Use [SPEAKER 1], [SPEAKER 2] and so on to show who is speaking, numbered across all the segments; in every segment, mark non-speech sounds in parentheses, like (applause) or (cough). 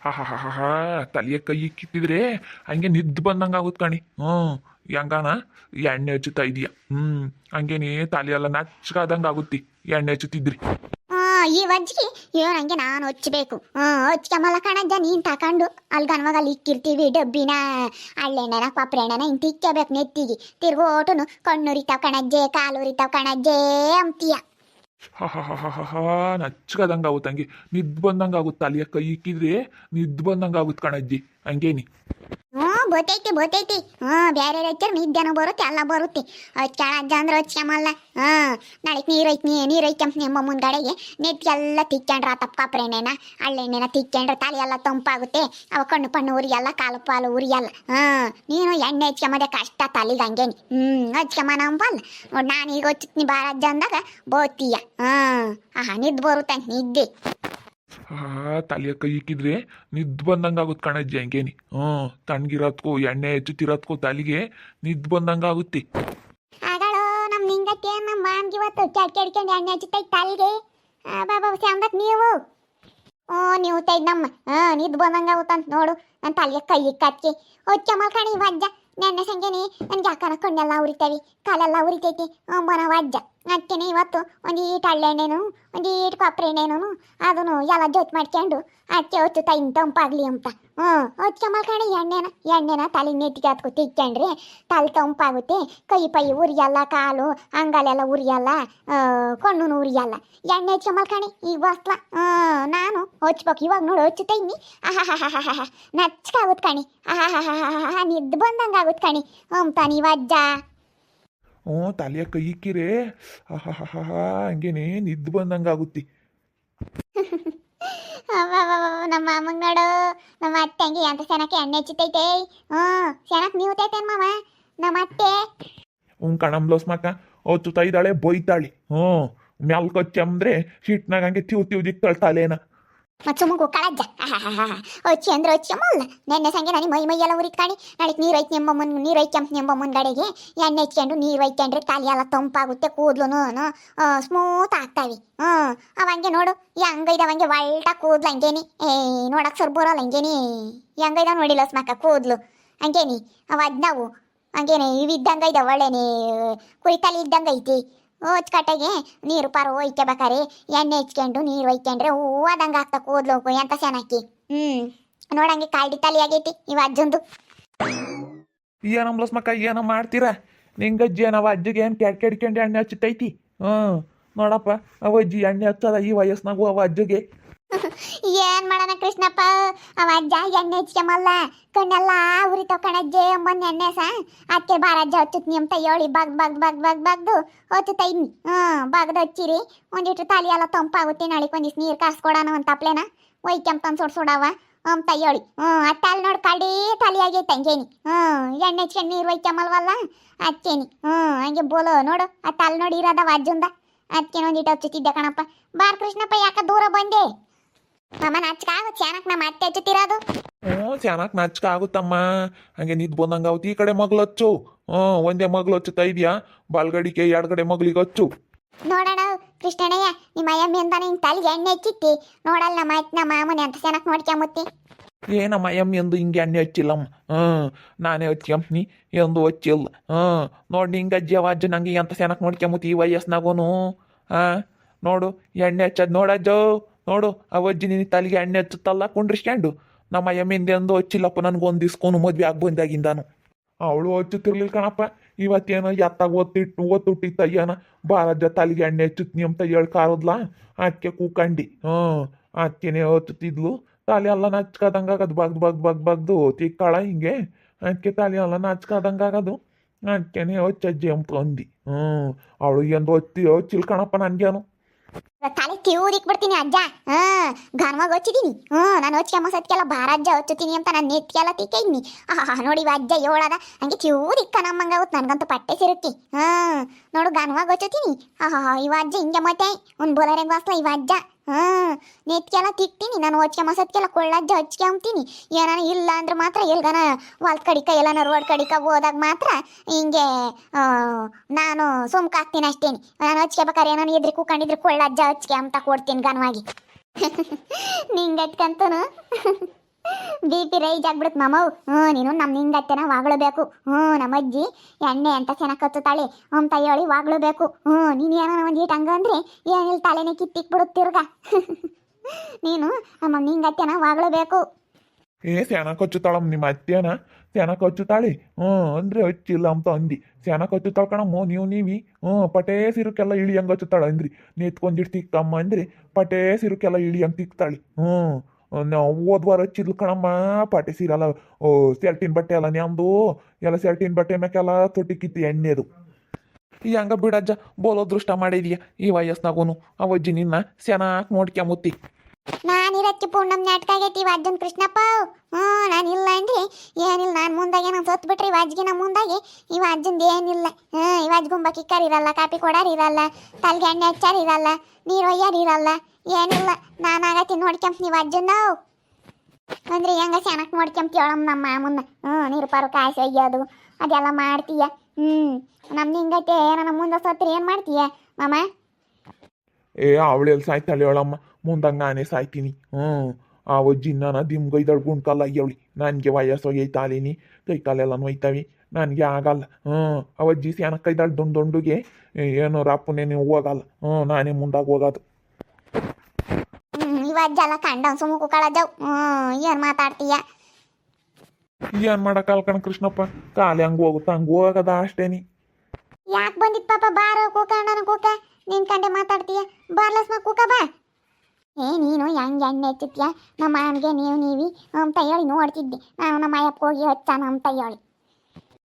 [SPEAKER 1] ಹಾ ತಲೆಯ ಕೈ ಕಿತ್ತಿದ್ರೆ ಹಂಗೆ ನಿದ್ದು ಬಂದಂಗ ಆಗುತ್ತೆ ಕಣಿ. ಹ್ಞೂ ಹೆಂಗಾನ ಎಣ್ಣೆ ಹಚ್ಚುತ್ತಾ ಇದೀಯ. ಹ್ಮ್, ಹಂಗೇನೆ ತಲೆಯೆಲ್ಲ ನಚ್ಚಗಾದಂಗೆ ಆಗುತ್ತಿ. ಎಣ್ಣೆ ಹಚ್ಚುತ್ತಿದ್ರಿ.
[SPEAKER 2] ಈ ವಜ್ಜಿಗೆ ಇವ್ ಹಂಗೆ ನಾನು ಹಚ್ಚಬೇಕು ಹ್ಮ್, ಹೊಚ್ಕಮಲ್ಲ ಕಣಜ್ಜ, ನೀನ್ ತಕೊಂಡು. ಅಲ್ಲಿ ಗನ್ವಾಗ ಅಲ್ಲಿ ಇಕ್ಕಿರ್ತೀವಿ, ಡಬ್ಬಿನ, ಹಳ್ಳೆಣ್ಣನ, ಕೊಪ್ರೆಣ್ಣನ, ಹಿಂಗ್ ಇಕ್ಕಬೇಕು ನೆತ್ತಿಗೆ. ತಿರ್ಗೋಟುನು ಕಣ್ಣುರಿತಾವ್ ಕಣಜ್ಜೆ, ಕಾಲುರಿತಾವ್ ಕಣಜ್ಜೆ ಅಂತೀಯ
[SPEAKER 1] ಹಾ ನಚ್ಚಗಾದಂಗೆ ಆಗುತ್ತೆ ಹಂಗೆ ನಿದ್ದು ಬಂದಂಗೆ ಆಗುತ್ತೆ ಅಲ್ಲಿ ಕೈ ಇಕ್ಕಿದ್ರೆ ನಿದ್ದು ಬಂದಂಗೆ ಆಗುತ್ತೆ ಕಣಜ್ಜಿ ಹಂಗೇನಿ.
[SPEAKER 2] ಹ್ಞೂ ಬರ್ತೈತಿ ಬರ್ತೈತಿ ಹ್ಞೂ ಬೇರೆ ರೈತರು ನಿದ್ದೆನೂ ಬರುತ್ತೆ ಎಲ್ಲ ಬರುತ್ತೆ. ಹಚ್ಕೊಳ ಅಜ್ಜ ಅಂದ್ರೆ ಹಚ್ಕೊಂಬಲ್ಲ ಹ್ಞೂ ನಾಳೆಗೆ ನೀರು ಐತಿ ನೀರು ಐತಂತ ನಿಮ್ಮ ಮುಂದ್ಗಡೆಗೆ ನೆತ್ತಿಗೆಲ್ಲ ತಿಕ್ಕೊಂಡ್ರ ತಪ್ಪ ಕಾಪ್ರೆಣ್ಣೆನ ಹಳ್ಳೆಣ್ಣೆನ ತಿಕ್ಕೊಂಡ್ರೆ ತಲೆ ಎಲ್ಲ ತಂಪಾಗುತ್ತೆ. ಅವ ಕಣ್ಣು ಪಣ್ಣು ಉರಿಯಲ್ಲ ಕಾಲು ಪಾಲು ಉರಿಯಲ್ಲ ಹ್ಞೂ, ನೀನು ಎಣ್ಣೆ ಹಚ್ಕೊಂಬದೆ ಕಷ್ಟ ತಲೆಗೆ ಹಂಗೇನಿ. ಹ್ಞೂ ಹಚ್ಕೊಂಬನ ನಂಬಲ್ಲ. ನಾನು ಈಗ ಹಚ್ಚಿ ಬಾರ ಅಜ್ಜ ಅಂದಾಗ, ಬೋತೀಯ. ಹ್ಞೂ, ಆಹಾ, ನಿದ್ದು ಬರುತ್ತೆ ನಿದ್ದೆ.
[SPEAKER 1] ತಲೆಯ ಇಕ್ಕಿದ್ರೆ ನಿದ್ದು ಬಂದಂಗೆ ಆಗುತ್ತೆ ಕಣಜ್ಜಿ ಹಂಗೇನಿ ಹ್ಞೂ ತಣ್ಣಗಿರೋದ್ಕೂ ಎಣ್ಣೆ ಹೆಚ್ಚುತ್ತಿರೋದ್ಕೂ ತಲೆಗೆ ನಿದ್ದು ಬಂದಂಗೆ ಆಗುತ್ತೆ
[SPEAKER 2] ನೀವು. ಓ, ನೀವು ತೈದ್ ನಮ್ಮ, ಹಾಂ ನಿದ್ ಬಂದಂಗ ಆಗುತ್ತಂತ ನೋಡು. ನನ್ನ ತಲೆಗೆ ಕೈ ಕಚ್ಚಿ ಚಮಲ್ ಕಣಿ ವಜ್ಜ. ನೆನ್ನೆ ಸಂಜೆನಿ ನನಗೆ ಯಾಕನ ಕಣ್ಣೆಲ್ಲ ಉರಿತಾವಿ, ಕಾಲೆಲ್ಲ ಉರಿತೈತಿ. ಅಮ್ಮನ ವಜ್ಜ. ಅದಕ್ಕೇನೆ ಇವತ್ತು. ಒಂದು ಈಟ್ ಹಳ್ಳೆಣ್ಣೆನು ಒಂದು ಈಟ್ ಕೊಪ್ಪರೆ ಎಣ್ಣೆನು ಅದನ್ನು ಎಲ್ಲ ಜೊತೆ ಮಾಡ್ಕೊಂಡು ಅದಕ್ಕೆ ಹೊತ್ತು ತೈನ್ ತಂಪಾಗ್ಲಿ ಅಂತ. ಹ್ಞೂ ಹೊತ್ಕೊಂಬಲ್ ಕಣೆ ಎಣ್ಣೆನ ಎಣ್ಣೆನ ತಲೆ ನೆತ್ತಿಗೆ ಹತ್ಕೊ ತಿಕ್ಕೊಂಡ್ರೆ ತಲೆ ತಂಪಾಗುತ್ತೆ. ಕೈ ಪೈ ಉರಿಯಲ್ಲ, ಕಾಲು ಅಂಗಲೆಲ್ಲ ಉರಿಯಲ್ಲ ಕಣ್ಣು ಉರಿಯಲ್ಲ. ಎಣ್ಣೆ ಹಚ್ಚ ಮಲ್ಕಣಿ, ಈಗ ಬಸ್ಲ ನಾನು ಹೊಚ್ಬೇಕು. ಇವಾಗ ನೋಡು ಹಾ ಹಾ ನಚ್ಕಾಗುತ್ತೆ ಕಣಿ. ಆಹಾಹಾಹಾಹಾ ನಿದ್ದು ಬಂದಂಗೆ ಆಗುತ್ತೆ ಕಣಿ. ಹ್ಞೂ, ತಾನು ಅಜ್ಜ
[SPEAKER 1] ಹ್ಞೂ ತಲೆಯ ಕೈ ಇಕ್ಕಿರೆ. ಹಾ ಹಂಗೇನೆ ನಿದ್ದು ಬಂದಂಗೆ ಆಗುತ್ತೆ. (laughs)
[SPEAKER 2] ನಮ್ಮ ಮಾಮಂಗ್ ನೋಡು. ನಮ್ಮ ಅತ್ತೆ ಹಂಗೆ ಅಂತ ಸೆನಕ್ಕೆ ಎಣ್ಣೆ ಹಚ್ಚುತ್ತೈತೆ ಹ್ಞೂ ಸೆನಕ್ ನೀವು ತೈತೆ ಮಾವ ನಮ್ಮ ಅತ್ತೆ.
[SPEAKER 1] ಹ್ಞೂ ಕಣಂಬ್ಲೋಸ್ ಮಕ್ಕ ಹೊಚ್ಚುತ್ತಾ ಇದ್ದಾಳೆ ಬೈತಾಳಿ ಹ್ಞೂ ಮ್ಯಾಲ್ ಅಂದ್ರೆ ಹಿಟ್ನಾಗ ಹಂಗೆ ತಿವ್ ತಿವ್ ದಿಕ್ತಾಳೆ ತಲೆನ
[SPEAKER 2] ಮತ್ತು ಸುಮ್ಮನೆ ಕಳಜ್ಜ ಹೊಚ್ಚಿ ಅಂದ್ರೆ ಹೊಚ್ಚಿ ಅಲ್ಲ ನೆನ್ನೆ ಸಂಗೆ ನನಗೆ ಮೈ, ಮೈಯೆಲ್ಲ ಉರಿತ್ಕಾಣಿ. ನಾಳೆಗೆ ನೀರು ಐತಿ ನಿಮ್ಮ ಮುನ್, ನೀರು ಐತಿ ನಿಮ್ಮ ಎಂಬ ಮುಂದ್ಗಡೆಗೆ ಎಣ್ಣೆ ಹಚ್ಕೊಂಡು, ನೀರು ಐತ್ಕೊಂಡ್ರೆ ತಲೆ ಎಲ್ಲ ತಂಪಾಗುತ್ತೆ, ಕೂದ್ಲು ಸ್ಮೂತ್ ಆಗ್ತಾವೆ. ಹ್ಞೂ ಅವ ಹಂಗೆ ನೋಡು, ಈ ಹಂಗೈದವ ಹಂಗೆ ಒಳ್ಟ ಕೂದ್ಲು ಹಂಗೇನಿ. ಏ, ನೋಡಕ್ ಸರ್ ಬರೋಲ್ಲ ಹಂಗೇನಿ. ಈ ಹಂಗೈದವ ನೋಡಿಲ್ಲ ಸ್ಮಕ್ಕ ಕೂದ್ಲು. ಹಂಗೇನಿ, ಅವ ಅದ್ನವು. ಹಂಗೇನೆ ಇವಿದ್ದಂಗೆ ಐದ ಕುರಿ ಕುರಿತಲಿ ಇದ್ದಂಗೆ ಐತಿ ಹೋಚ್ ಕಟ್ಟೆಗೆ ನೀರು ಪಾರು ಒಯ್ಕೆ ಬೇಕಾರೆ ಎಣ್ಣೆ ಹಚ್ಕೊಂಡು ನೀರು ಒಯ್ಕೊಂಡ್ರೆ ಹೂವಾದಂಗೆ ಆಗ್ತಾ ಕೂದ್ಲು ಎಂತ ಚೆನ್ನಾಗಿ ಹ್ಮ್, ನೋಡಂಗೆ ಕಾಲ್ಡಿ ತಲೆ ಆಗೈತಿ ಇವ ಅಜ್ಜಂದು.
[SPEAKER 1] ಏನಂಬ್ಲೋಸ್ ಮಕ್ಕ ಏನೋ ಮಾಡ್ತೀರಾ? ನಿಂಗಜ್ಜಿ ಏನವ ಅಜ್ಜಿಗೆ ಏನು ಕೆಡ್ ಕೆಡ್ಕೊಂಡು ಎಣ್ಣೆ ಹಚ್ಚುತ್ತೈತಿ ಹ್ಞೂ ನೋಡಪ್ಪ, ಅವ ಅಜ್ಜಿ ಎಣ್ಣೆ ಹಚ್ಚದ ಈ ವಯಸ್ಸಿನಾಗು ಅವ ಅಜ್ಜಿಗೆ.
[SPEAKER 2] ಏನ್ ಮಾಡೋಣ ಕೃಷ್ಣಪ್ಪ? ಅವ ಅಜ್ಜ ಎಣ್ಣೆ ಹಚ್ಕೊಂಬಲ್ಲ. ಕಣ್ಣೆಲ್ಲ ಉರಿತಾವ ಕಣಜ್ಜೆ ಅಮ್ಮನ ಎಣ್ಣೆ ಸಾ? ಬಾರ ಬಾರಜ್ಜ ಹಚ್ಚುತ್ ನಿಮ್ ಹೇಳಿ ಬಗ್ ಬಗ್ ಬಗ್ ಬಗ್, ಬಗ್ದು ಹೊತ್ತುತ್ತ ಇದ್ನಿ ಹ್ಮ್ ಬಗ್ದು ಹಚ್ಚಿರಿ. ಒಂದಿಟ್ಟು ತಲೆ ಎಲ್ಲ ತಂಪಾಗುತ್ತೆ, ನಾಳೆಗೆ ಒಂದಿಷ್ಟು ನೀರು ಕಾಸ್ಕೊಡೋಣ ಅಂತ ಅಪ್ಲೇನ ಒಯ್ ತಂದು ಸುಡ್ ಸುಡವ ಅಂತ ಹೇಳಿ. ಹ್ಮ್ ಆ ತಲೆ ನೋಡಿ ಕಡಿ ತಲೆ ಆಗೈತೆ ಹಂಗೇನಿ. ಹ್ಮ್, ಎಣ್ಣೆ ಹಚ್ಕೊಂಡು ನೀರು ಒಯ್ಕೊಂಬಲ್ವಲ್ಲ ಹಚ್ಚೇನಿ ಹ್ಮ್, ಹಂಗೆ ಬೋಲೋ ನೋಡು ಆ ತಲೆ ನೋಡಿ ಇರೋದವ ಅಜ್ಜಂದ. ಅದಕ್ಕೆ ಒಂದಿಟ್ಟು ಹಚ್ಚುತ್ತಿದ್ದೆ ಕಣಪ್ಪ. ಬಾರ್ ಕೃಷ್ಣಪ್ಪ, ಯಾಕ ದೂರ ಬಂದೆ? ಅಮ್ಮ ಆಗುತ್ತೆ. ಚಾನಕ್ ನಮ್ಮ ಅತ್ತೆ ಹಚ್ಚುತ್ತಿರೋದು?
[SPEAKER 1] ಹ್ಞೂ ಚೆನ್ನಾಗಿ ನಾಚಿಕ ಆಗುತ್ತಮ್ಮ. ಹಂಗೆ ನಿದ್ ಬಂದಂಗೆ ಆಗುತ್ತೆ. ಈ ಕಡೆ ಮಗ್ಳು ಹಚ್ಚು. ಹ್ಞೂ ಒಂದೇ ಮಗ್ಳು ಹಚ್ಚುತ್ತಾ ಇದೆಯಾ? ಬಾಲ್ಗಡಿಗೆ ಎಡಗಡೆ ಮಗ್ಳಿಗೆ ಹಚ್ಚು.
[SPEAKER 2] ನೋಡೋಣ ಕೃಷ್ಣಣ್ಣಯ್ಯ ನಿಮ್ಮ ಅಯ್ಯಮ್ಮಿ ಅಂತಾನೆ ಹಿಂಗೆ ತಲೆಗೆ ಎಣ್ಣೆ ಹಚ್ಚಿತ್ತಿ. ನೋಡಲ್ಲ ನಮ್ಮ ಅತ್ತೆ ನಮ್ಮ ಮಾಮನೆ ಅಂತ ಚೆನ್ನಾಗಿ ನೋಡ್ಕೊಂಬತ್ತಿ
[SPEAKER 1] ಏನಮ್ಮ ಎಂ ಎಂದು ಹಿಂಗೆ ಎಣ್ಣೆ ಹಚ್ಚಿಲ್ಲಮ್ಮ. ಹ್ಞೂ ನಾನೇ ಹಚ್ಕೊಂಬ್ನಿ ಎಂದು ಹಚ್ಚಿಲ್ಲ. ಹ್ಞೂ ನೋಡಿ ಹಿಂಗೆ ಅಜ್ಜಿ ಅಜ್ಜ ನಂಗೆ ಎಂತ ಸ್ಯಾನಕ್ ನೋಡ್ಕೊಂಬತ್ತಿ ಈ ವಯಸ್ಸಿನಾಗೂನು? ಹಾಂ ನೋಡು ಎಣ್ಣೆ ಹಚ್ಚದ್ ನೋಡಜ್ಜೋ ನೋಡು ಅವಜ್ಜಿ ನಿನ್ನ ತಲೆಗೆ ಎಣ್ಣೆ ಹಚ್ಚುತ್ತಲ್ಲ ಕುಂಡ್ರಿಸ್ಕೊಂಡು ನಮ್ಮ ಎಮ್ಮಿಂದ ಎಂದು ಹಚ್ಚಿಲ್ಲಪ್ಪ ನನಗೊಂದು ಇಸ್ಕೊಂಡು ಮದ್ವೆ ಆಗಿ ಬಂದಾಗಿಂದಾನು. ಅವಳು ಹಚ್ಚುತ್ತಿರ್ಲಿಲ್ಲ ಕಣಪ್ಪ. ಇವತ್ತೇನೋ ಎತ್ತಾಗ ಒತ್ತಿಟ್ಟು, ಒತ್ತುಟ್ಟಿತ್ತ ಏನ ಬಾರಜ್ಜ ತಲೆಗೆ ಎಣ್ಣೆ ಹಚ್ಚುತ್ತೀನಿ ಅಂತ ಹೇಳಿ ಕಾರದ್ಲ. ಅಕ್ಕೆ ಕೂಕಂಡಿ. ಹ್ಞೂ ಅದಕ್ಕೇನೆ ಹಚ್ಚುತ್ತಿದ್ಲು. ತಲೆ ಎಲ್ಲ ನಚ್ಕದಂಗೆ ಆಗದು, ಬಗ್ದು ಬಗ್ ಬಗ್ದು ಬಗ್ದು ತಿಕ್ಕಾಳ ಹಿಂಗೆ. ಅದಕ್ಕೆ ತಲೆ ಎಲ್ಲ ನಚ್ಕದಂಗೆ ಆಗದು. ಅದಕ್ಕೇನೆ ಹಚ್ಚಜ್ಜಿ ಅಂತ ಅಂದಿ ಹ್ಞೂ, ಅವಳು ಎಂದು ಹೊತ್ತಿ ಹಚ್ಚಿಲ್ ಕಣಪ್ಪ ನನಗೇನು.
[SPEAKER 2] ತಲೆ ಕಿವುದಿಕ್ ಬಿಡ್ತೀನಿ ಅಜ್ಜ. ಹಾ, ಘನವಾಗಿ ಹಚ್ಚಿದೀನಿ ಹ್ಞೂ ನಾನು ಹಚ್ಕೊಂಬ ಸತ್ಕೆಲ್ಲ ಬಾರ ಅಜ್ಜ ಹಚ್ಚುತ್ತೀನಿ ಅಂತ ನಾನು ನೆತ್ಕೆಲ್ಲ ತಿಕ್ಕಿದ್ನಿ. ಆಹಾ ನೋಡಿ ಇವ ಅಜ್ಜ ಏಳದ. ಹಂಗೆ ಕಿವುದಿಕ್ಕ ನಮ್ಮಂಗ ಆಗುತ್ತೆ ನನಗಂತೂ ಪಟ್ಟೆ ಸಿರುತ್ತಿ. ಹಾ, ನೋಡು ಘನವಾಗಿ ಹಚ್ಚುತ್ತೀನಿ ಆಹಾ ಇವ ಅಜ್ಜ ಹಿಂಗೆ ಮತ್ತೆ ಒಂದು ಬೋಲರೆಗೆ ವಾಸ್ಲ ಇವ ಅಜ್ಜ. ಹಾ ನೆತ್ಕೆಲ್ಲ ತಿಕ್ತೀನಿ, ನಾನು ಹಚ್ಕೊಂಬ ಸತ್ಕೆಲ್ಲ ಕೊಳ್ಳಜ್ಜ ಹಚ್ಕೊಂತೀನಿ ಏನಾನ ಇಲ್ಲ ಅಂದ್ರೆ ಮಾತ್ರ ಎಲ್ಗನ ಹೊಲ್ದ ಕಡಿಕ, ಎಲ್ಲಾನ ರೋಡ್ ಕಡಿಕ ಹೋದಾಗ ಮಾತ್ರ ಹಿಂಗೆ ನಾನು ಸುಮ್ಕಾಗ್ತೀನಿ ಅಷ್ಟೇನಿ. ನಾನು ಹಚ್ಕೋಬೇಕಾರೆ ಏನಾನ ಎದ್ರಿ ಕೂಕೊಂಡಿದ್ರೆ ಕೊಳ್ಳಜ್ಜ ಹಚ್ಕೆ ಅಂತ ಕೊಡ್ತೀನಿ ಗನವಾಗಿ (laughs) ನಿಂಗೆ ಹಚ್ಕಂತನು? (laughs) ಬಿ ರೈಜ್ ಆಗ್ಬಿಡುತ್ತೆ ಮಾಮವ್ ಹ್ಞೂ, ನೀನು ನಮ್ಮ ನಿಂಗತ್ತೆನ ವಾಗಳಬೇಕು ಹ್ಞೂ, ನಮ್ಮ ಅಜ್ಜಿ ಎಣ್ಣೆ ಅಂತ ಚೆನ್ನಾಗಿ ಕಚ್ಚುತ್ತಾಳೆ ಹ್ಞೂ ಹೇಳಿ ವಾಗಳಬೇಕು ಹ್ಞೂ, ನೀನು ಏನೋ ಒಂದು ಹಂಗ ಅಂದ್ರೆ ಏನಿಲ್ಲ ತಲೆನೇ ಕಿತ್ತಿಕ್ ಬಿಡುತ್ತಿರ್ಗ (laughs) ನೀನು ನಮ್ಮ ನಿಂಗತ್ತೆನ ವಾಗಳಬೇಕು
[SPEAKER 1] ಏ ಸ್ಯಾನ ಕೊಚ್ಚುತ್ತಾಳಮ್ಮ ನಿಮ್ಮ ಅತ್ತೆನ? ಸ್ಯಾನ ಕಚ್ಚುತ್ತಾಳೆ ಹ್ಞೂ, ಅಂದ್ರೆ ಹಚ್ಚಿಲ್ಲ ಅಂತ ಅಂದಿ. ಸ್ಯಾನ ಕೊಚ್ಚುತ್ತಾಳ ಕಣಮ್ಮ, ನೀವು ನೀವಿ. ಹ್ಞೂ, ಪಟೇ ಸಿರುಕೆಲ್ಲ ಇಳಿ ಇಳಿಯಂಗೆ ಹಚ್ಚುತ್ತಾಳ ಅಂದ್ರಿ. ನೆತ್ಕೊಂಡಿಟ್ಟು ತಿಕ್ಕಮ್ಮ ಅಂದ್ರಿ ಪಟೇ ಸಿರುಕೆಲ್ಲ ಇಳಿ ಹಂಗೆ ತಿಕ್ತಾಳೆ ಹ್ಞೂ. ನಾವು ಹೋದ್ವಾರ ಹಚ್ಚಿದ್ಲು ಕಣಮ್ಮ ಪಾಟಿ ಸೀರಲ್ಲ ಓ ಸೆಲ್ಟಿನ ಬಟ್ಟೆ ಅಲ್ಲ ನ್ಯಾಮ್ದು ಎಲ್ಲ ಸೆಲ್ಟಿನ್ ಬಟ್ಟೆ ಮ್ಯಾಕೆಲ್ಲ ತೊಟ್ಟಿ ಕಿತ್ತಿ ಎಣ್ಣೆದು. ಈ ಹಂಗ ಬಿಡಜ್ಜ, ಬೋಲೋ ದೃಷ್ಟ ಮಾಡಿದೀಯ, ಈ ವಯಸ್ನಾಗೂನು, ಅವಜ್ಜಿ ನಿನ್ನ ಸೆನಾಕ್ ನೋಡ್ಕ್ಯಂಬುತ್ತಿ
[SPEAKER 2] ನಾನಿರಕ್ಕೆ ಪೂರ್ಣಮ್ ನಾಟಕ ಆಗೈತಿ ಅರ್ಜುನ್ ಕೃಷ್ಣಪ್ಪ ಹ್ಞೂ, ನಾನು ಇಲ್ಲ ಅಂದ್ರೆ. ಏನಿಲ್ಲ, ನಾನು ಮುಂದಾಗೆ ನಾನು ಸೋತ್ ಬಿಟ್ರಿ ವಾಜ್ಗಿನ ಮುಂದಾಗೆ. ಇವ ಅಜ್ಜಂದು ಏನಿಲ್ಲ. ಹ್ಞೂ ಇವಾಜ್ ಗುಂಬ ಕಿಕ್ಕರ್ ಇರಲ್ಲ, ಕಾಪಿ ಕೊಡಾರ ಇರಲ್ಲ, ತಲೆಗೆ ಎಣ್ಣೆ ಹಚ್ಚಾರ ಇರಲ್ಲ, ನೀರು ಒಯ್ಯಾರ ಇರಲ್ಲ. ಏನಿಲ್ಲ, ನಾನು ಆಗತ್ತಿ ನೋಡ್ಕೊಂತ ನೀವು ಅಜ್ಜನ್ ನಾವು ಅಂದ್ರೆ ಹೆಂಗ ಚೆನ್ನಾಗಿ ನೋಡ್ಕೊಂತೀವಳಮ್ಮ ನಮ್ಮ ಮಾಮನ್ನ. ಹ್ಞೂ, ನೀರು ಪಾರು ಕಾಯಿಸಿ ಒಯ್ಯೋದು, ಅದೆಲ್ಲ ಮಾಡ್ತೀಯ. ಹ್ಞೂ ನಮ್ಮ ಹಿಂಗೈತೆ ನನ್ನ ಮುಂದೆ ಸತ್ರಿ ಏನು ಮಾಡ್ತೀಯ ಮಾಮ?
[SPEAKER 1] ಏ ಅವಳೆಲ್ಲಿ ಸಾಯ್ತಾಳೆ ಅವಳಮ್ಮ ಮುಂದಂಗೆ ನಾನೇ ಸಾಯ್ತೀನಿ. ಹ್ಞೂ ಆ ಅಜ್ಜಿ ನಾನು ದಿಮ್ಗೈದಳು ಗುಣ್ಕಲ್ಲ ಅಯ್ಯವಳಿ ನನಗೆ ವಯಸ್ಸೋಗೈತಾಳೀನಿ ಕೈ ಕಾಲೆಲ್ಲ ನೋಯ್ತಾವೆ ನನಗೆ ಆಗಲ್ಲ. ಹ್ಞೂ ಅಜ್ಜಿ ಸ್ಯಾನಕ್ಕೈದಾಳು ದುಂಡು ದುಂಡುಗೆ. ಏನೋ ರಾಪುನೇ ನೀವು ಹೋಗಲ್ಲ. ಹ್ಞೂ ನಾನೇ ಮುಂದಾಗಿ ಹೋಗೋದು.
[SPEAKER 2] ಹ್ಮ್ ಇವಜ್ಜೆಲ್ಲ ಕಂಡವ್ ಸುಮ್ಮ ಕುಕ್ಕಳಜವ್ ಹ್ಮ್ ಏನ್ ಮಾತಾಡ್ತೀಯ?
[SPEAKER 1] ಏನು ಮಾಡೋಕ್ಕಲ್ಲ ಕಣ ಕೃಷ್ಣಪ್ಪ? ಕಾಲೆ ಹಂಗ ಹೋಗುತ್ತಾ ಹಂಗ ಹೋಗದ ಅಷ್ಟೇನಿ
[SPEAKER 2] ಯಾಕೆ ಬಂದಿತ್ ಪಾಪ? ಬಾರ ಕೂಕ ಅಣ್ಣನ ಕೂಕ ನಿನ್ ಕಂಡೆ ಮಾತಾಡ್ತೀಯ? ಬಾರ್ಲಸ್ಮ ಕೂಕ ಬಾ. ಏ ನೀನು ಹೆಂಗ್ ಎಣ್ಣೆ ಹಚ್ಚುತ್ತೀಯ ನಮ್ಮ ಮಾವನಿಗೆ ನೀವು ನೀವಿ. ಅಂತ ಹೇಳಿ ನೋಡ್ತಿದ್ದೆ. ನಾನು ನಮ್ಮ ಅಯ್ಯಪ್ಪ ಹೋಗಿ ಹಚ್ಚಾನ ಅಂತ ಹೇಳಿ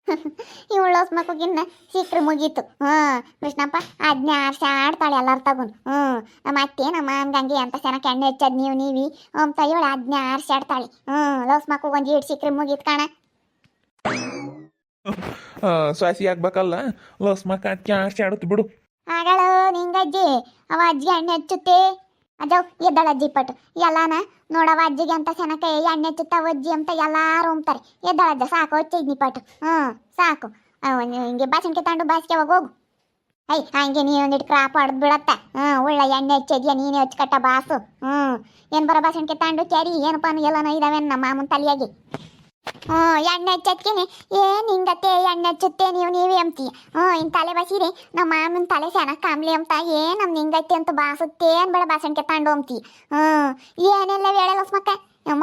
[SPEAKER 2] (laughs) ಇವಳೋಸ್ ಮಕ್ಕಗಿನ್ನ ಸಿಕ್ಕ್ರೆ ಮುಗೀತು. ಹ್ಞೂ. ಕೃಷ್ಣಪ್ಪ ಅದನ್ನೇ ಆರ್ಸಿ ಆಡ್ತಾಳೆ ಎಲ್ಲಾರು ತಗೊಂಡು. ಹ್ಞೂ. ನಮ್ಮ ಅತ್ತೆ ನಮ್ಮ ಮಾವನ್ಗಂಗೆ ಅಂತ ಚೆನ್ನಾಗಿ ಎಣ್ಣೆ ಹಚ್ಚದ್ ನೀವು ನೀವಿ. ಅಂತ ಹೇಳಿ ಅದನ್ನೇ ಆರ್ಸಿ ಆಡ್ತಾಳೆ. ಹ್ಞೂ. ಲೋಸ್ ಮಕ್ಕಳು ಒಂದು ಈಡ್ ಸಿಕ್ಕ್ರೆ ಮುಗೀತು ಕಾಣ.
[SPEAKER 1] ಸ್ವಾಸಿ ಆಗ್ಬೇಕಲ್ಲ? ಲಸ್ ಮಕ್ಕ ಕ್ಯಾಶ್ ಆಡುತ್ತೆ ಬಿಡು.
[SPEAKER 2] ಆಗಳು ನಿಂಗಜ್ಜಿ ಅವ ಅಜ್ಜಿ ಎಣ್ಣೆ ಹಚ್ಚುತ್ತೆ. ಅಜವ್ ಎದ್ದಳ ಅಜ್ಜಿ ಪಟ್ಟು? ಎಲ್ಲಾನ ನೋಡವ ಅಜ್ಜಿಗೆ ಅಂತ ಸೆನಕ ಎಣ್ಣೆ ಹಚ್ಚುತ್ತಾವ ಅಜ್ಜಿ ಅಂತ ಎಲ್ಲಾರು ಅಂತಾರೆ ಎದ್ದಳಜ್ಜ ಸಾಕು ಹೊಚ್ಚಿದ್ನಿ ಪಟ್ಟು. ಹ್ಞೂ ಸಾಕು. ಹಿಂಗೆ ಬಾಸಣಿಕೆ ತಗೊಂಡು ಬಾಸಿಗೆ ಹೋಗು. ಐ ಹಂಗೆ ನೀ ಒಂದಿಟ್ಟು ಕ್ರಾಪ್ ಹೊಡೆದು ಬಿಡತ್ತ. ಹ್ಞೂ ಒಳ್ಳೆ ಎಣ್ಣೆ ಹಚ್ಚಿದ್ಯಾ ನೀನೇ ಹಚ್ಕಟ್ಟ ಬಾಸು. ಹ್ಞೂ ಏನು ಬರೋ ಬಾಸಣಿಕೆ ತಗೊಂಡು ಕ್ಯಾರಿ ಏನಪ್ಪ ಎಲ್ಲನೋ ಇದಾವೆ ನಮ್ಮ ಮಾಮೂನ್ ತಲೆಯಾಗಿ? ಹ್ಞೂ, ಎಣ್ಣೆ ಹಚ್ಚತ್ಕೇನೆ ಏನ್ ಹಿಂಗತ್ತೆ, ಎಣ್ಣೆ ಹಚ್ಚುತ್ತೆ ನೀವು, ನೀವೇ ಅಂತೀಯ ಹ್ಞೂ, ಇನ್ ತಲೆ ಬಸೀರಿ. ನಮ್ಮ ಮಾಮನ ತಲೆ ಸೆನ ಕಾಮ್ಲಿ ಅಂತ ಏನು ನಮ್ಮ ಹಿಂಗತ್ತೆ ಅಂತ ಬಾಸುತ್ತೆ ಅನ್ಬೇಡ ಬಾಸಣಿಕೆ ತಗೊಂಡು ಅಂತಿ ಹ್ಞೂ, ಏನೆಲ್ಲ ವೇಳೆ ಮಕ್ಕ?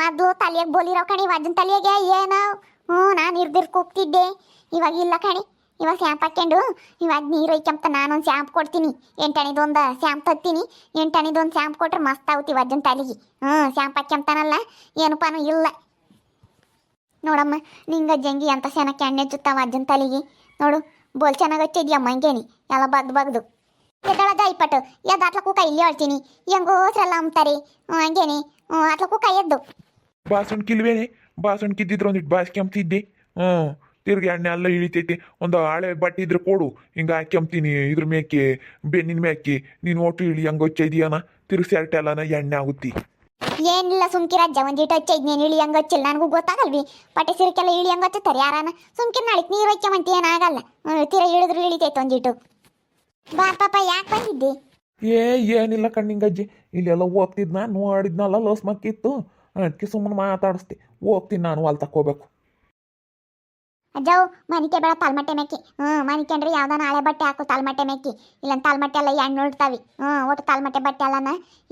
[SPEAKER 2] ಮೊದ್ಲು ತಲೆಯಾಗ ಬೋಲಿರೋ ಕಣಿ ವಜನ್ ತಲೆಯಾಗೆ ಏನೋ. ಹ್ಞೂ, ನಾನು ಇರ್ದಿರ್ ಕೂಗ್ತಿದ್ದೆ. ಇವಾಗ ಇಲ್ಲ ಕಣಿ. ಇವಾಗ ಸ್ಯಾಂಪ್ ಹಾಕ್ಕೊಂಡು ಇವಾಗ ನೀರು ಒಯ್ಕಂತ ನಾನೊಂದು ಸ್ಯಾಂಪ್ ಕೊಡ್ತೀನಿ. ಎಂಟಣಿದೊಂದು ಶಾಂಪ್ ತತ್ತೀನಿ. ಎಂಟಣಿದೊಂದು ಸ್ಯಾಂಪ್ ಕೊಟ್ರೆ ಮಸ್ತ್ ಆಗುತ್ತೆ ವಜನ್ ತಲೆಗೆ. ಹ್ಞೂ, ಸ್ಯಾಂಪ್ ಹಾಕ್ಯಂತಾನಲ್ಲ ಏನಪ್ಪಾನು ಇಲ್ಲ. ನೋಡಮ್ಮ, ನಿಂಗ ಜಂಗಿ ಅಂತ ಚೆನ್ನಾಗಿ ಎಣ್ಣೆ ಹಚ್ಚುತ್ತಾವ ಅಜ್ಜನ ತಲೆಗೆ. ನೋಡು, ಬೋಲ್ ಚೆನ್ನಾಗಿ ಹಚ್ಚಿದ್ಯಮ್ಮ ಹಿಂಗೇನಿ. ಎಲ್ಲ ಬಗ್ದು ಬಗ್ದು. ಎದ್ದಳದ ಇಪ್ಪಟ್ಟು ಎದ್ದು ಅಟ್ಲಕ್ಕೂ ಕೈ ಇಲ್ಲಿ ಹೇಳ್ತೀನಿ ಹೆಂಗೋಸ್ರಲ್ಲ ಹ್ಞೂ, ಹಂಗೇನಿ. ಹ್ಞೂ ಕೈ ಎದ್ದು.
[SPEAKER 1] ಬಾಸಣ್ ಕಿಲ್ವೇನೆ ಬಾಸಣ್ ಕಿದ್ದಿದ್ರು ಒಂದಿಟ್ಟು ಬಾಸ್ಕ್ಯಂಬ್ತಿದ್ದೆ ಹ್ಞೂ, ತಿರ್ಗಿ ಎಣ್ಣೆ ಎಲ್ಲ ಇಳಿತೈತಿ. ಒಂದು ಹಳೆ ಬಟ್ಟೆ ಇದ್ರೆ ಕೊಡು. ಹಿಂಗೆ ಹಾಕ್ಯಂಬ್ತೀನಿ ಇದ್ರ ಮೇಕೆ, ಬೆನ್ನಿನ ಮೇಕೆ. ನೀನು ಒಟ್ಟು ಇಳಿ, ಹಂಗೆ ಹಚ್ಚಿದ್ಯಾನ? ತಿರ್ಗಿ ಸೆರ್ಟ್ ಎಲ್ಲನ ಎಣ್ಣೆ ಆಗುತ್ತಿ.
[SPEAKER 2] ಏನಿಲ್ಲ ಸುಮ್ಕಿರಜ್ಜ ಇಟ್ಟು ಹಚ್ಚ ನೀನು ಇಳಿ ಹಂಗೆ ಹಚ್ಚಿಲ್ಲ. ನನಗೂ ಗೊತ್ತಾಗಲ್ವಿ. ಪಟ್ಟೆ ಸಿರಕ್ಕೆಲ್ಲ ಇಳಿ ಹಂಗೆ ಹಚ್ಚುತ್ತಾರೆ ಯಾರಾನ? ಸುಮ್ಕಿರ್ ನಾಳಿಕ್ ನೀರು ಹಚ್ಚಮಂತ ಆಗಲ್ಲ ತೀರ ಇಳಿದ್ರು ಇಳಿತೈತೆ ಒಂದಿಟ್ಟು ಬಾ ಪಾಪ, ಯಾಕೆ ಬಂದಿದ್ದಿ?
[SPEAKER 1] ಏ, ಏನಿಲ್ಲ ಕಣ್ಣಿಂಗಜ್ಜಿ ಇಲ್ಲೆಲ್ಲ ಹೋಗ್ತಿದ್ ನಾನು ನೋಡಿದ್ನಲ್ಲ ಲೋಸ್ ಮಕ್ಕಿತ್ತು ಅದಕ್ಕೆ ಸುಮ್ಮನೆ ಮಾತಾಡಿಸ್ತಿ ಹೋಗ್ತೀನಿ ನಾನು ಅಲ್ಲಿ ತಕೋಬೇಕು
[SPEAKER 2] ಅಜ್ಜವು ಮನಿಕೆ ಬೇಡ ತಾಲ್ಮಟ್ಟೆ ಮೆಕ್ಕಿ ಹ್ಞೂ ಮನಿಕೆಂಡ್ರೆ ಯಾವ್ದಾನ ಹಳೆ ಬಟ್ಟೆ ಹಾಕು, ತಾಲ್ಮಟ್ಟೆ ಮೆಕ್ಕಿ ಇಲ್ಲ ತಾಲ್ಮಟ್ಟೆ ಎಲ್ಲ ಎಣ್ಣೆ ಉಳ್ತಾವಿ ಹ್ಞೂ ಒಟ್ಟು ತಾಲ್ಮಟ್ಟೆ ಬಟ್ಟೆ ಎಲ್ಲನ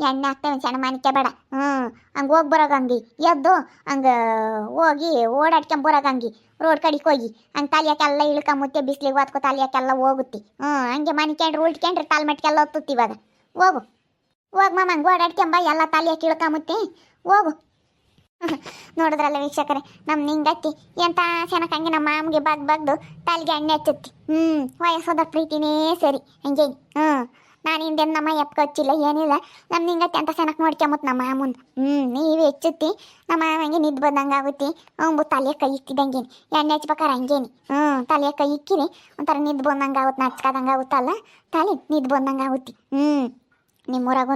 [SPEAKER 2] ಎಣ್ಣೆ ಹಾಕ್ತೇವೆ, ಸಣ್ಣ ಮನಿಕೆ ಬೇಡ. ಹ್ಞೂ ಹಂಗೆ ಹೋಗಿ ಬರೋಗಂಗಿ ಎದ್ದು ಹಂಗೆ ಹೋಗಿ ಓಡಾಡ್ಕೊಂಬರೋಗಂಗಿ ರೋಡ್ ಕಡೆಗೆ ಹೋಗಿ. ಹಂಗೆ ತಾಲಿಯಾಕೆಲ್ಲ ಇಳ್ಕೊಂಬುತ್ತೆ ಬಿಸ್ಲಿಗೆ ಹೊತ್ಕೊ ತಾಲಿಯಾಕೆಲ್ಲ ಹೋಗುತ್ತೆ. ಹ್ಞೂ ಹಂಗೆ ಮನಿಕೆಂಡ್ರೆ ಉಳ್ಕೊಂಡ್ರೆ ತಾಲ್ಮಟ್ಗೆಲ್ಲ ಹೊತ್ತುತ್ತಿ ಇವಾಗ. ಹೋಗು. ಹೋಗಿ ಮಾಮ, ಹಂಗೆ ಓಡಾಡ್ಕೊಂಬ ಎಲ್ಲ ತಾಲಿಯಾಕೆ ಇಳ್ಕೊಂಬುತ್ತೆ ಹೋಗು. (laughs) ನೋಡಿದ್ರಲ್ಲ ವೀಕ್ಷಕರೇ ನಮ್ಮ ನಿಂಗತ್ತಿ ಎಂತ ಸೆನಕಂಗೆ ನಮ್ಮ ಮಾಮಿಗೆ ಬಗ್ ಬಗ್ದು ತಲೆಗೆ ಎಣ್ಣೆ ಹಚ್ಚುತ್ತಿ. ಹ್ಞೂ ವಯಸ್ಸೋದ ಪ್ರೀತಿನೇ ಸರಿ. ಹಂಗೆ ಹ್ಞೂ ನಾನು ಹಿಂದೆ ನಮ್ಮ ಎಪ್ಪ ಹಚ್ಚಿಲ್ಲ, ಏನಿಲ್ಲ. ನಮ್ಮ ನಿಂಗತ್ತಿ ಅಂತ ಸೆನಕ್ ನೋಡ್ಕೊಂಬತ್ ನಮ್ಮ ಮಾಮುನ್. ಹ್ಞೂ ನೀವು ಹೆಚ್ಚುತ್ತಿ, ನಮ್ಮ ಮಾಮಂಗೆ ನಿದ್ದು ಬಂದಂಗೆ ಆಗುತ್ತೆ. ಅವ್ನು ತಲೆ ಕೈ ಇಕ್ಕಿದಂಗೆ ಎಣ್ಣೆ ಹಚ್ಬೇಕಾರೆ ಹಂಗೇನಿ ಹ್ಞೂ ತಲೆ ಕೈ ಇಕ್ಕಿರಿ. ಒಂಥರ ನಿದ್ದು ಬಂದಂಗೆ ಆಗುತ್ತೆ ನಚ್ಕದಂಗೆ ಆಗುತ್ತಲ್ಲ ತಲೆ ನಿದ್ದು ಬಂದಂಗೆ ಆಗುತ್ತಿ. ಹ್ಞೂ ನಿಮ್ಮೂರಾಗೂ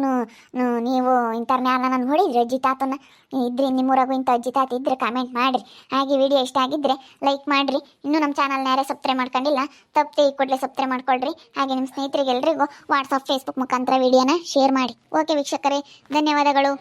[SPEAKER 2] ನೀವು ಇಂಥವ್ರನ್ನೆಲ್ಲ ನಾನು ನೋಡಿದ್ರಿ ಅಜ್ಜಿ ತಾತನ ಇದ್ರಿ, ನಿಮ್ಮೂರಾಗೂ ಇಂಥ ಅಜ್ಜಿ ತಾತ ಇದ್ರೆ ಕಮೆಂಟ್ ಮಾಡಿರಿ. ಹಾಗೆ ವಿಡಿಯೋ ಇಷ್ಟ ಆಗಿದ್ದರೆ ಲೈಕ್ ಮಾಡಿರಿ. ಇನ್ನೂ ನಮ್ಮ ಚಾನಲ್ನ ಯಾರೇ ಸಬ್ಸ್ಕ್ರೈಬ್ ಮಾಡ್ಕೊಂಡಿಲ್ಲ ತಪ್ಪದೆ ಈ ಕೂಡಲೇ ಸಬ್ಸ್ಕ್ರೈಬ್ ಮಾಡ್ಕೊಳ್ರಿ. ಹಾಗೆ ನಿಮ್ಮ ಸ್ನೇಹಿತರಿಗೆ ಎಲ್ರಿಗೂ ವಾಟ್ಸಪ್ ಫೇಸ್ಬುಕ್ ಮುಖಾಂತರ ವಿಡಿಯೋನ ಶೇರ್ ಮಾಡಿ ಓಕೆ ವೀಕ್ಷಕರೇ, ಧನ್ಯವಾದಗಳು.